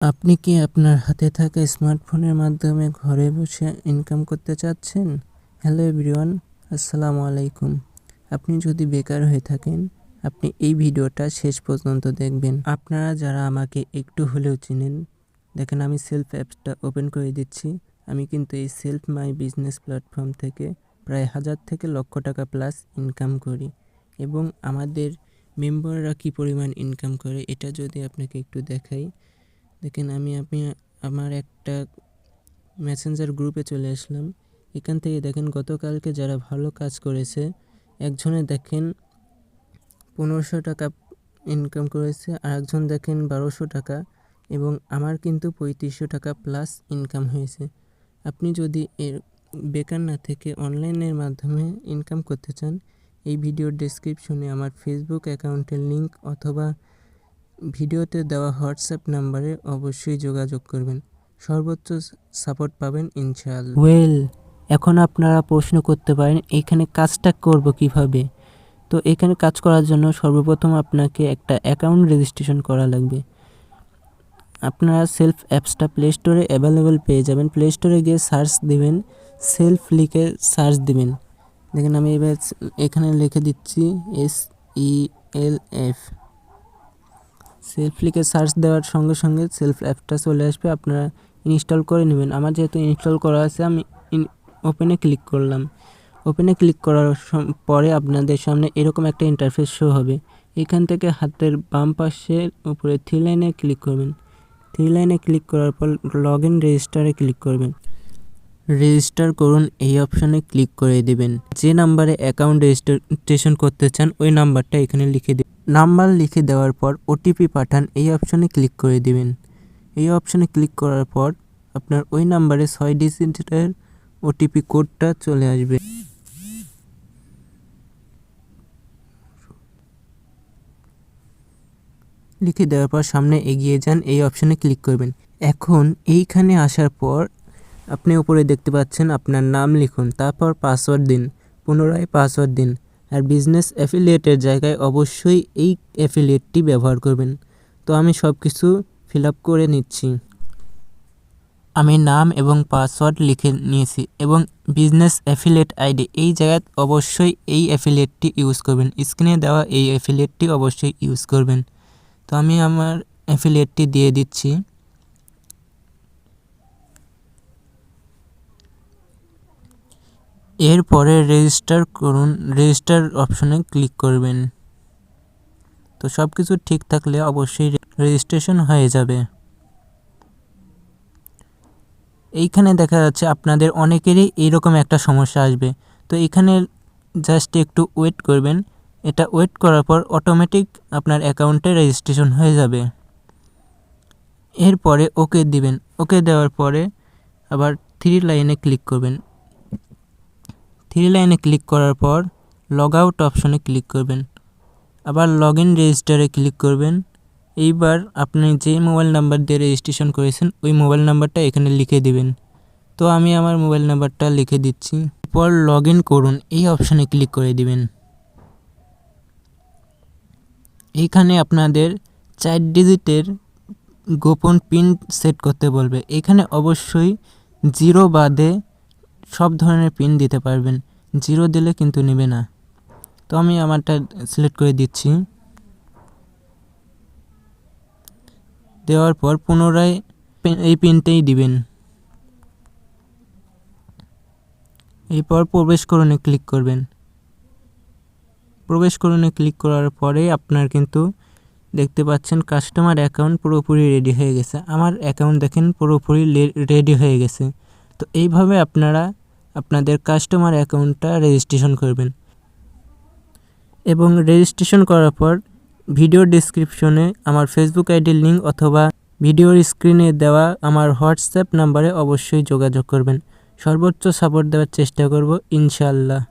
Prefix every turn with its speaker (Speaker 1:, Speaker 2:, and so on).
Speaker 1: আপনি কি আপনার হাতে থাকা স্মার্টফোনের মাধ্যমে ঘরে বসে ইনকাম করতে চাচ্ছেন? হ্যালো এভরিওয়ান আসসালামু আলাইকুম। আপনি যদি বেকার হয়ে থাকেন, আপনি এই ভিডিওটা শেষ পর্যন্ত দেখবেন। আপনারা যারা আমাকে একটু হলেও চিনেন, দেখেন আমি সেলফ অ্যাপসটা ওপেন করে দিচ্ছি। আমি কিন্তু এই সেলফ মাই বিজনেস প্ল্যাটফর্ম থেকে প্রায় হাজার থেকে লক্ষ টাকা প্লাস ইনকাম করি। এবং আমাদের মেম্বাররা কী পরিমাণ ইনকাম করে, এটা যদি আপনাকে একটু দেখাই দেখেন আমি আপনি আমার একটা মেসেঞ্জার গ্রুপে চলে আসলাম। এখান থেকে দেখেন গতকালকে যারা ভালো কাজ করেছে, একজনে দেখেন পনেরোশো টাকা ইনকাম করেছে আর একজন দেখেন বারোশো টাকা এবং আমার কিন্তু পঁয়ত্রিশশো টাকা প্লাস ইনকাম হয়েছে। আপনি যদি এর বেকার না থেকে অনলাইনের মাধ্যমে ইনকাম করতে চান, এই ভিডিওর ডেসক্রিপশনে আমার ফেসবুক অ্যাকাউন্টের লিংক অথবা ভিডিওতে দেওয়া হোয়াটসঅ্যাপ নাম্বারে অবশ্যই যোগাযোগ করবেন। সর্বোচ্চ সাপোর্ট পাবেন ইনশাআল্লাহ। ওয়েল, এখন আপনারা প্রশ্ন করতে পারেন, এখানে কাজটা করব কীভাবে? তো এখানে কাজ করার জন্য সর্বপ্রথম আপনাকে একটা অ্যাকাউন্ট রেজিস্ট্রেশন করা লাগবে। আপনারা সেলফ অ্যাপসটা প্লে স্টোরে অ্যাভেলেবেল পেয়ে যাবেন। প্লে স্টোরে গিয়ে সার্চ দিবেন, সেলফ লিখে সার্চ দিবেন। দেখেন আমি এবার এখানে লিখে দিচ্ছি, S E L F. Self লিখে সার্চ দেওয়ার সঙ্গে সঙ্গে সেলফ অ্যাপটা চলে আসবে, আপনারা ইনস্টল করে নেবেন। আমার যেহেতু ইনস্টল করা আছে, আমি ওপেনে ক্লিক করলাম। ওপেনে ক্লিক করার পরে আপনাদের সামনে এরকম একটা ইন্টারফেস শো হবে। এখান থেকে হাতের বাম পাশের উপরে থ্রি লাইনে ক্লিক করবেন। থ্রি লাইনে ক্লিক করার পর লগ ইন রেজিস্টারে ক্লিক করবেন। রেজিস্টার করুন এই অপশানে ক্লিক করে দিবেন। যে নাম্বারে অ্যাকাউন্ট রেজিস্ট্রেশন করতে চান, ওই নাম্বারটা এখানে লিখে দিন নাম্বার লিখে দেওয়ার পর ওটিপি পাঠান, এই অপশানে ক্লিক করে দিবেন। এই অপশানে ক্লিক করার পর আপনার ওই নাম্বারে ছয় ডিজিটের ওটিপি কোডটা চলে আসবে। লিখে দেওয়ার পর সামনে এগিয়ে যান, এই অপশানে ক্লিক করবেন। এখন এইখানে আসার পর আপনি উপরে দেখতে পাচ্ছেন আপনার নাম লিখুন, তারপর পাসওয়ার্ড দিন, পুনরায় পাসওয়ার্ড দিন, আর বিজনেস অ্যাফিলিয়েটের জায়গায় অবশ্যই এই অ্যাফিলিয়েটটি ব্যবহার করবেন। তো আমি সব কিছু ফিল করে নিচ্ছি। আমি নাম এবং পাসওয়ার্ড লিখে নিয়েছি এবং বিজনেস অ্যাফিলিয়েট আইডি, এই জায়গায় অবশ্যই এই অ্যাফিলিয়েটটি ইউজ করবেন। স্ক্রিনে দেওয়া এই অ্যাফিলিয়েটটি অবশ্যই ইউজ করবেন। তো আমি আমার অ্যাফিলিয়েটটি দিয়ে দিচ্ছি। এরপরে রেজিস্টার করুন রেজিস্টার অপশনে ক্লিক করবেন। তো সব কিছু ঠিক থাকলে অবশ্যই রেজিস্ট্রেশন হয়ে যাবে। এইখানে দেখা যাচ্ছে আপনাদের অনেকেরই এইরকম একটা সমস্যা আসবে। তো এখানে জাস্ট একটু ওয়েট করবেন। এটা ওয়েট করার পর অটোমেটিক আপনার অ্যাকাউন্টে রেজিস্ট্রেশন হয়ে যাবে। এরপরে ওকে দিবেন। ওকে দেওয়ার পরে আবার থ্রি লাইনে ক্লিক করবেন। থ্রি লাইনে ক্লিক করার পর লগ আউট অপশনে ক্লিক করবেন। আবার লগ ইন রেজিস্টারে ক্লিক করবেন। এইবার আপনি যে মোবাইল নাম্বার দিয়ে রেজিস্ট্রেশন করেছেন, ওই মোবাইল নাম্বারটা এখানে লিখে দিবেন। তো আমি আমার মোবাইল নাম্বারটা লিখে দিচ্ছি। এরপর লগ ইন করুন, এই অপশানে ক্লিক করে দিবেন। এইখানে আপনাদের চার ডিজিটের গোপন পিন সেট করতে বলবে। এখানে অবশ্যই জিরো বাদে সব ধরনের পিন দিতে পারবেন। জিরো দিলে কিন্তু নেবে না। তো আমি আমারটা সিলেক্ট করে দিচ্ছি। দেওয়ার পর পুনরায় এই পিনটাই দিবেন। এরপর প্রবেশ করণে ক্লিক করবেন। প্রবেশ করণে ক্লিক করার পরে আপনার কিন্তু দেখতে পাচ্ছেন কাস্টমার অ্যাকাউন্ট পুরোপুরি রেডি হয়ে গেছে। আমার অ্যাকাউন্ট দেখেন পুরোপুরি রেডি হয়ে গেছে। তো এইভাবে আপনারা আপনাদের কাস্টমার অ্যাকাউন্টটা রেজিস্ট্রেশন করবেন। এবং রেজিস্ট্রেশন করার পর ভিডিও ডিসক্রিপশনে আমার ফেসবুক আইডির লিঙ্ক অথবা ভিডিওর স্ক্রিনে দেওয়া আমার হোয়াটসঅ্যাপ নাম্বারে অবশ্যই যোগাযোগ করবেন। সর্বোচ্চ সাপোর্ট দেওয়ার চেষ্টা করব, ইনশাআল্লাহ।